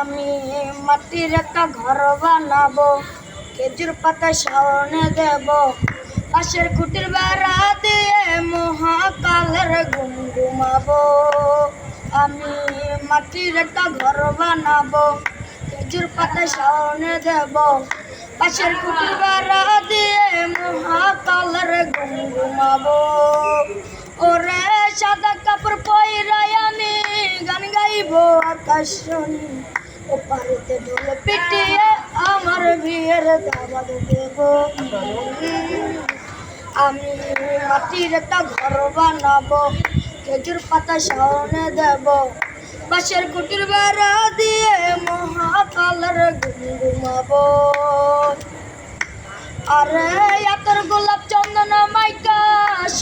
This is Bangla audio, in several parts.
আমি মাটির একটা ঘর বানাবো। খেজুর পাতা সামনে দেব। পাশের কুটির বেড়া দিয়ে মহাকালের ঘুম ঘুমাবো। আমি মাটির একটা ঘর বানাবো। খেজুর পাতা সামনে দেব। পাশের কুটির বেড়া দিয়ে মহাকালের শুনি ও পারিতে ঢোল পিটিয়ে আমার বিয়ের দাবাত দেব। আমি মাটির একটা ঘর বানাবো, খেজুর পাতা সামনে দেব। বাঁশের কুটির বেড়া দিয়ে মহাকালের ঘুমাবো। আরে এতর গোলাপ চন্দন মাইকা,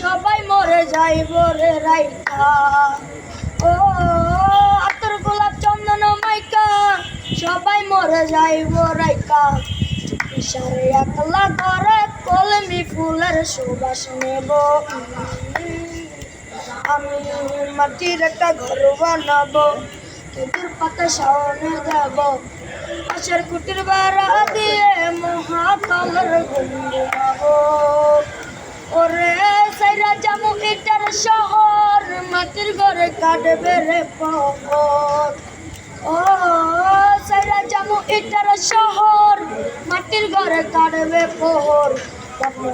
সবাই মরে যাইব রে রাইকা সবাই মরে যাইব রাইকা সারে একলা করে কলমি ফুলের সুবাস নেব। আমি মাটির একটা ঘর বানাবো, খেজুর পাতা সামনে দেব পাশের কুটির বেড়া দিয়ে মহাকালের ঘুমাবো ওরে সাইরা জামু ইটার শহর মাটির ঘরে কাটবে রে পহর ও সাইরা জামু, ইটার শহর। মাটির ঘরে কাটবে পোহর।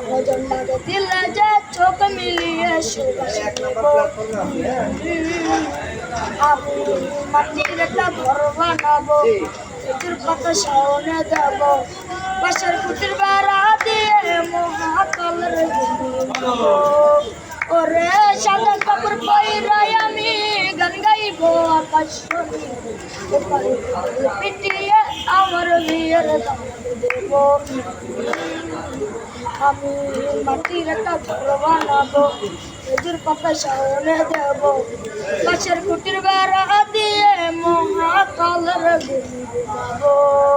ভজন লাগে, দিলে যে চোখ মিলিয়ে সুবাস আমি মাটির একটা ঘর বানাবো, খেজুর পাতা সামনে দেব। বাসার কুটির বেড়া দিয়ে মহাকালের ওরে সাদা কাপড় গাইবো আকাশ পিটিয়ে আমার বিয়ের দেব আমি মাটির কাপড় বানাবো খেজুর পাতা সামনে দেব গাছের কুটির বেড়া দিয়ে মহাকালের গুলি বানাবো